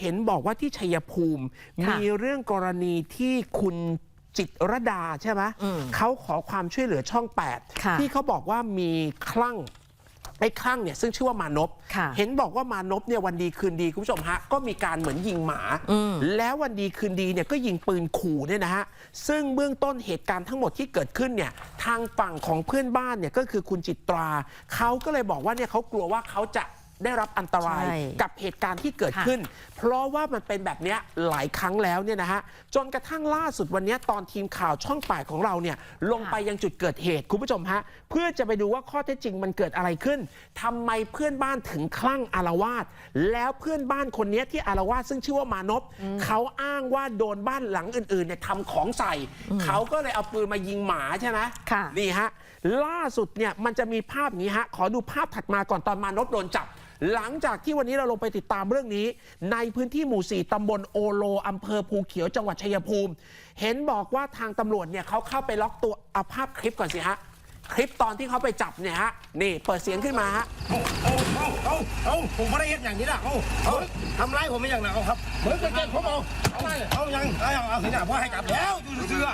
เห็นบอกว่าที่ชัยภูมิค่ะมีเรื่องกรณีที่คุณจิตรดาใช่ไหมอืมเขาขอความช่วยเหลือช่องค่ะ8ที่เขาบอกว่ามีคลั่งไอ้คลั่งเนี่ยซึ่งชื่อว่ามานพค่ะเห็นบอกว่ามานพเนี่ยวันดีคืนดีคุณผู้ชมฮะก็มีการเหมือนยิงหมาอืมแล้ววันดีคืนดีเนี่ยก็ยิงปืนขู่เนี่ยนะฮะซึ่งเบื้องต้นเหตุการณ์ทั้งหมดที่เกิดขึ้นเนี่ยทางฝั่งของเพื่อนบ้านเนี่ยก็คือคุณจิตราเขาก็เลยบอกว่าเนี่ยเขากลัวว่าเขาจะ ได้รับอันตรายใช่ กับเหตุการณ์ที่เกิดค่ะขึ้น เพราะว่ามันเป็นแบบเนี้ยหลายครั้งแล้วเนี่ยนะฮะจนกระทั่งล่าสุดวันเนี้ยตอนทีมข่าวช่องป่ายของเราเนี่ยลงไปยังจุดเกิดเหตุคุณผู้ชมฮะเพื่อจะไปดูว่าข้อเท็จจริงมันเกิดอะไรขึ้นทำไมเพื่อนบ้านถึงคลั่งอารวาสแล้วเพื่อนบ้านคนเนี้ยที่อารวาสซึ่งชื่อว่ามานพเขาอ้างว่าโดนบ้านหลังอื่นๆเนี่ยทำของใส่ เขาก็เลยเอาปืนมายิงหมาใช่ไหม ค่ะ นี่ฮะ ล่าสุดเนี่ยมันจะมีภาพอย่างนี้ฮะ ขอดูภาพถัดมาก่อนตอนมานพโดนจับ หลังจากที่วันนี้เราลงไปติดตามเรื่องนี้ ในพื้นที่หมู่ 4 ตำบลโอโลอำเภอภูเขียวจังหวัดชัยภูมิ เห็นบอกว่าทางตำรวจเนี่ยเขาเข้าไปล็อกตัวเอาภาพคลิปก่อนสิฮะ คลิปตอนที่เขาไปจับเนี่ยฮะ นี่เปิดเสียงขึ้นมาฮะ เอาเอาเอาเอาเอาผมไม่ได้เห็นอย่างนี้นะเอาเอาทำร้ายผมไม่อย่างนั้นเอาครับเหมือนกันผมเอาเอาเอายังเอาเอาเอาเห็นหน้าพ่อให้จับแล้วอยู่เสื้อ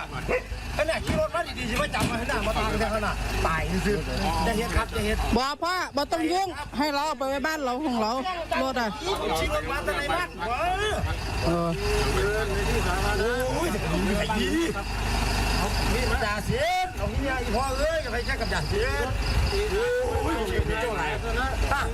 ขนาดขี่รถมาดีๆสิว่าจับมาเห็นหน้ามาตางกันขนาดตายซื่อจะเห็นครับจะเห็นบอกพ่อบ่ต้องยุ่งให้เราเอาไปไว้บ้านเราของเรารถอะขี่รถมาแต่ในบ้านเว้ยเออโอ้ยจะดูใครดีเอานี่มาด่าเสียนเอานี่อีพ่อเอ้ยอย่าไปแช่กับด่าเสียนโอ้ยผมเป็นเจ้าไหนตั้ง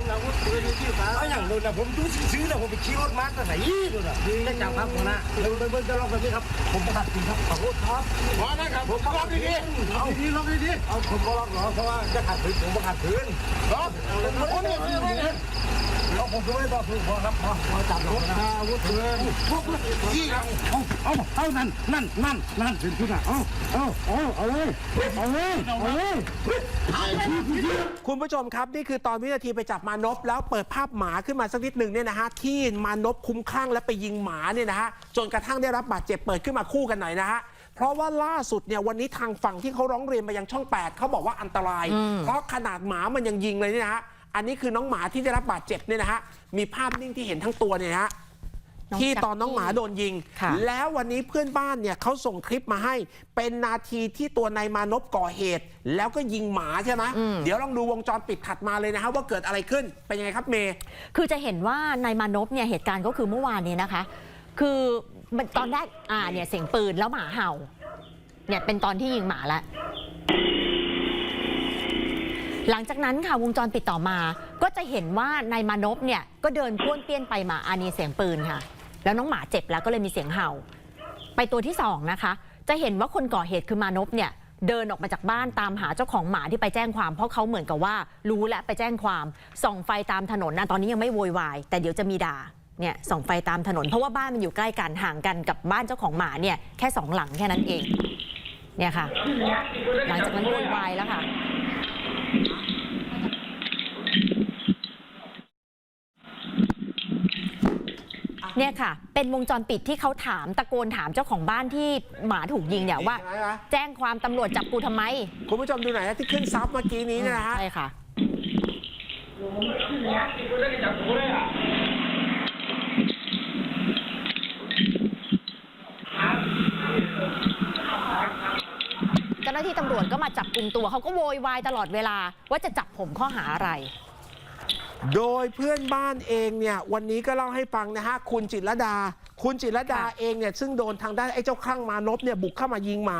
เอาอย่างนู้นนะผมดูซื้อๆนะผมไปขี่รถมาแต่ไหนนู่นนะได้จับครับผมนะเดี๋ยวเบิ้งจะลองแบบนี้ครับ ผมประกาศจริงครับขอโทษครับพอนะครับผมลองดีๆเอาดีๆล็อกดีๆเอาผมก็ล็อกหรอเพราะว่าจะขัดขืนผมประกาศขืนครับผมคนนี้ไม่เห็น เอาผมไม่ต่อสู้พอครับพอพอจับผมนะอาวุธปืนยี่เอาเอาเอานั่นนั่นนั่นนั่นถึงคุณอะเอาเอาเอาเอาเลยเอาเลยเอาเลยคุณผู้ชมครับ นี่คือตอนวินาทีไปจับมานพแล้วเปิดภาพหมาขึ้นมาสักนิดหนึ่งเนี่ยนะฮะที่มานพคุ้มคลั่งและไปยิงหมาเนี่ยนะฮะจนกระทั่งได้รับบาดเจ็บเปิดขึ้นมาคู่กันหน่อยนะฮะเพราะว่าล่าสุดเนี่ยวันนี้ทางฝั่งที่เขาร้องเรียนมายังช่อง 8เขาบอกว่าอันตราย เพราะขนาดหมามันยังยิงเลยเนี่ยนะฮะ อันนี้คือน้องหมาที่ได้รับบาดเจ็บเนี่ยนะฮะมีภาพนิ่งที่เห็นทั้งตัวเนี่ยนะฮะน้องที่แจ็คตอนน้องหมาโดนยิง ค่ะ แล้ววันนี้เพื่อนบ้านเนี่ยเขาส่งคลิปมาให้ เป็นนาทีที่ตัวนายมานพก่อเหตุ แล้วก็ยิงหมาใช่ไหมเดี๋ยวลองดูวงจรปิดถัดมาเลยนะฮะว่าเกิดอะไรขึ้นเป็นยังไงครับเมย์ คือจะเห็นว่านายมานพเนี่ยเหตุการณ์ก็คือเมื่อวานนี้นะคะ คือมันตอนแรกอ่าเนี่ยเสียงปืนแล้วหมาเห่า เนี่ยเป็นตอนที่ยิงหมาแล้ว หลังจากนั้นค่ะวงจรปิดต่อมา ก็จะเห็นว่านายมานพเนี่ยก็เดินป้วนเปี้ยนไปมาอานีเสียงปืนค่ะ แล้วน้องหมาเจ็บแล้วก็เลยมีเสียงเห่า ไปตัวที่สองนะคะ จะเห็นว่าคนก่อเหตุคือมานพเนี่ยเดินออกมาจากบ้านตามหาเจ้าของหมาที่ไปแจ้งความ เพราะเขาเหมือนกับว่ารู้และไปแจ้งความส่องไฟตามถนนนะตอนนี้ยังไม่โวยวาย แต่เดี๋ยวจะมีด่าเนี่ยส่องไฟตามถนน เพราะว่าบ้านมันอยู่ใกล้กันห่างกันกับบ้านเจ้าของหมาเนี่ยแค่สองหลังแค่นั้นเองเนี่ยค่ะ หลังจากนั้นโวยวายแล้วค่ะ เนี่ยค่ะ เป็นวงจรปิดที่เขาถามตะโกนถามเจ้าของบ้านที่หมาถูกยิงเนี่ยว่าใช่ไหมแจ้งความตำรวจจับกูทำไมคุณผู้ชมดูหน่อยนะที่ขึ้นซับเมื่อกี้นี้เนยนะฮะ ใช่ค่ะ เจ้าหน้าที่ตำรวจก็มาจับกลุ่มตัวเขาก็โวยวายตลอดเวลาว่าจะจับผมข้อหาอะไร โดยเพื่อนบ้านเองเนี่ยวันนี้ก็เล่าให้ฟังนะฮะคุณจิตรดา คุณจิตรดาค่ะเองเนี่ยซึ่งโดนทางด้านไอ้เจ้าคลั่งมานพเนี่ยบุกเข้ามายิงหมา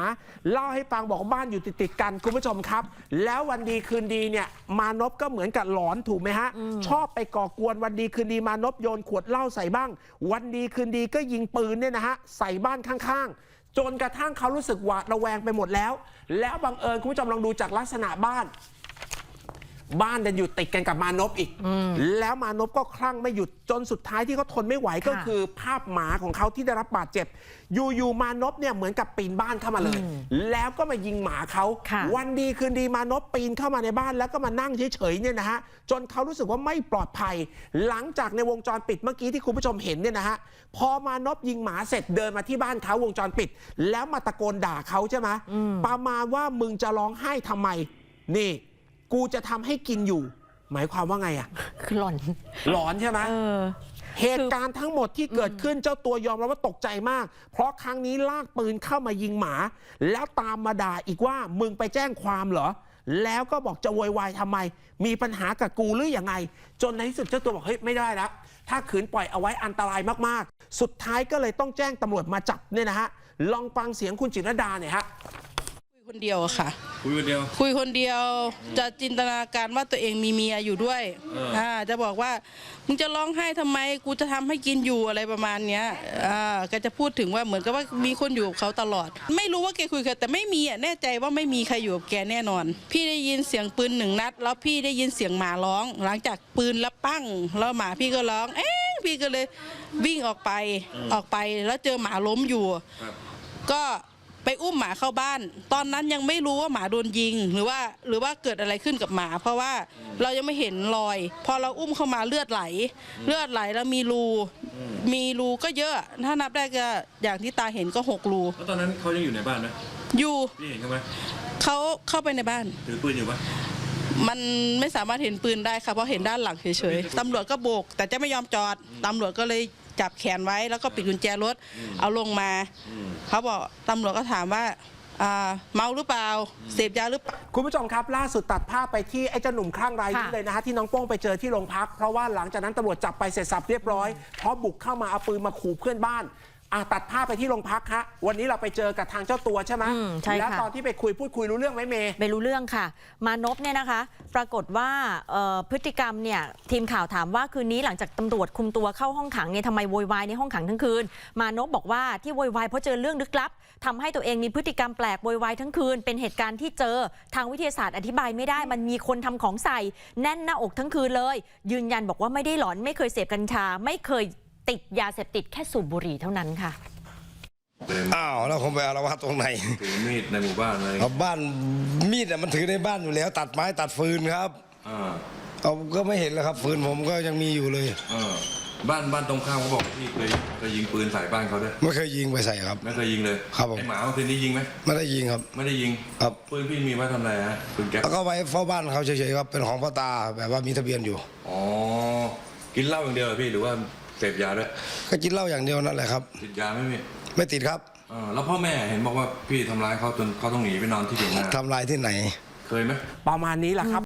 เล่าให้ฟังบอกว่าบ้านอยู่ติดติดๆกันคุณผู้ชมครับ แล้ววันดีคืนดีเนี่ยมานพก็เหมือนกับหลอนถูกไหมฮะ ชอบไปก่อกวนวันดีคืนดีมานพโยนขวดเหล้าใส่บ้าง วันดีคืนดีก็ยิงปืนเนี่ยนะฮะใส่บ้านข้างๆ จนกระทั่งเขารู้สึกหวาดระแวงไปหมดแล้ว แล้วบังเอิญคุณผู้ชมลองดูจากลักษณะบ้าน บ้านดันอยู่ติดกันกับมานพอีก แล้วมานพก็คลั่งไม่หยุดจนสุดท้ายที่เขาทนไม่ไหวก็ค่ะคือภาพหมาของเขาที่ได้รับบาดเจ็บ อยู่ๆมานพเนี่ยเหมือนกับปีนบ้านเข้ามาเลย แล้วก็มายิงหมาเขาค่ะวันดีคืนดีมานพปีนเข้ามาในบ้านแล้วก็มานั่งเฉยๆเนี่ยนะฮะจนเขารู้สึกว่าไม่ปลอดภัย หลังจากในวงจรปิดเมื่อกี้ที่คุณผู้ชมเห็นเนี่ยนะฮะพอมานพยิงหมาเสร็จเดินมาที่บ้านเขาวงจรปิด แล้วมาตะโกนด่าเขาใช่ไหมประมาณว่ามึงจะร้องไห้ทำไม นี่ กูจะทำให้กินอยู่ หมายความว่าไงอะคือหล่อน หลอนใช่ไหม เออ เหตุการณ์ทั้งหมดที่เกิดขึ้นเจ้าตัวยอมรับว่าตกใจมาก เพราะครั้งนี้ลากปืนเข้ามายิงหมา แล้วตามมาด่าอีกว่ามึงไปแจ้งความเหรอ แล้วก็บอกจะโวยวายทำไม มีปัญหากับกูหรืออยังไง จนในที่สุดเจ้าตัวบอกเฮ้ยไม่ได้แล้วถ้าขืนปล่อยเอาไว้อันตรายมากๆ สุดท้ายก็เลยต้องแจ้งตำรวจมาจับเนี่ยนะฮะลองฟังเสียงคุณจิตรดาเนี่อยฮะ คุยคนเดียวอะค่ะ คุยคนเดียว คุยคนเดียวจะจินตนาการว่าตัวเองมีเมียอยู่ด้วยเอออ่่าจะบอกว่ามึงจะร้องไห้ทำไมกูจะทำให้กินอยู่อะไรประมาณเนี้ยอ่าก็จะพูดถึงว่าเหมือนกับว่ามีคนอยู่กับเขาตลอด ไม่รู้ว่าแกคุยกับแต่ไม่มีอะแน่ใจว่าไม่มีใครอยู่กับแกแน่นอน พี่ได้ยินเสียงปืนหนึ่งนัด แล้วพี่ได้ยินเสียงหมาร้อง หลังจากปืนแล้วปั้งแล้วหมาพี่ก็ร้อง เอ๊ะพี่ก็เลยวิ่งออกไปออกไปแล้วเจอหมาล้มอยู่ ครับ ก็ ไปอุ้มหมาเข้าบ้าน ตอนนั้นยังไม่รู้ว่าหมาโดนยิง หรือว่าหรือว่าเกิดอะไรขึ้นกับหมา เพราะว่าเรายังไม่เห็นรอย พอเราอุ้มเข้ามาเลือดไหล เลือดไหลแล้วมีรู มีรูก็เยอะถ้านับได้ก็อย่างที่ตาเห็นก็หกรู แล้วตอนนั้นเขายังอยู่ในบ้านไหมอยู่พี่เห็นเขาไหมเขาเข้าไปในบ้าน ถือปืนอยู่ปะมันไม่สามารถเห็นปืนได้ค่ะเพราะเห็นด้านหลังเฉยๆตำรวจก็โบก แต่จะไม่ยอมจอดตำรวจก็เลย จับแขนไว้แล้วก็ปิดกุญแจรถเอาลงมาเขาบอกตำรวจก็ถามว่าอ่าเมาหรือเปล่า เสพยาหรือเปล่า คุณผู้ชมครับ ล่าสุดตัดภาพไปที่ไอ้เจ้าหนุ่มคลั่งรายนี้ค่ะเลยนะฮะ ที่น้องโป้งไปเจอที่โรงพัก เพราะว่าหลังจากนั้นตำรวจจับไปเสร็จสับเรียบร้อย เพราะบุกเข้ามาเอาปืนมาขู่เพื่อนบ้าน อะตัดภาพไปที่โรงพักฮะวันนี้เราไปเจอกับทางเจ้าตัวใช่ไหมอืมใช่ค่ะ แล้วตอนที่ไปคุยพูดคุยรู้เรื่องไหมเมย์ ไม่รู้เรื่องค่ะ มานพเนี่ยนะคะ ปรากฏว่าเอ่อพฤติกรรมเนี่ยทีมข่าวถามว่าคืนนี้หลังจากตำรวจคุมตัวเข้าห้องขังเนี่ยทำไมโวยวายในห้องขังทั้งคืน มานพบอกว่าที่โวยวายเพราะเจอเรื่องลึกลับทำให้ตัวเองมีพฤติกรรมแปลกโวยวายทั้งคืน เป็นเหตุการณ์ที่เจอทางวิทยาศาสตร์อธิบายไม่ได้ มันมีคนทำของใส่แน่นหน้าอกทั้งคืนเลย ยืนยันบอกว่าไม่ได้หลอนไม่เคยเสพกัญชาไม่เคย ติดยาเสพติดแค่สูบบุหรี่เท่านั้นค่ะเป็นอ้าวแล้วผมไปอารวาสตรงไหน ถือมีดในหมู่บ้านอะไรเอาบ้านมีดอะมันถือในบ้านอยู่แล้ว ตัดไม้ตัดฟืนครับอ่าเอาก็ไม่เห็นแล้วครับ ฟืนผมก็ยังมีอยู่เลยเออบ้านบ้านตรงข้ามเขาบอกพี่เคยเคยยิงปืนใส่บ้านเขาด้วย ไม่เคยยิงไปใส่ครับ ไม่เคยยิงเลยครับผม ไอหมาเมื่อคืนนี้ยิงไหมไม่ได้ยิงครับ ไม่ได้ยิงครับ ปืนพี่มีไว้ทำอะไรฮะปืนแก๊ปแล้วก็ไว้เฝ้าบ้านเขาเฉยๆครับเป็นของพ่อตาแบบว่ามีทะเบียนอยู่ อ๋อกินเหล้าอย่างเดียวเหรอพี่หรือว่า เสพยาด้วยก็กินเหล้าอย่างเดียวนั่นแหละครับ ติดยาไหมพี่ไม่ติดครับเออแล้วพ่อแม่เห็นบอกว่าพี่ทำร้ายเขาจนเขาต้องหนีไปนอนที่เถียงนาทำลายที่ไหน เคยไหม ประมาณนี้แหละครับ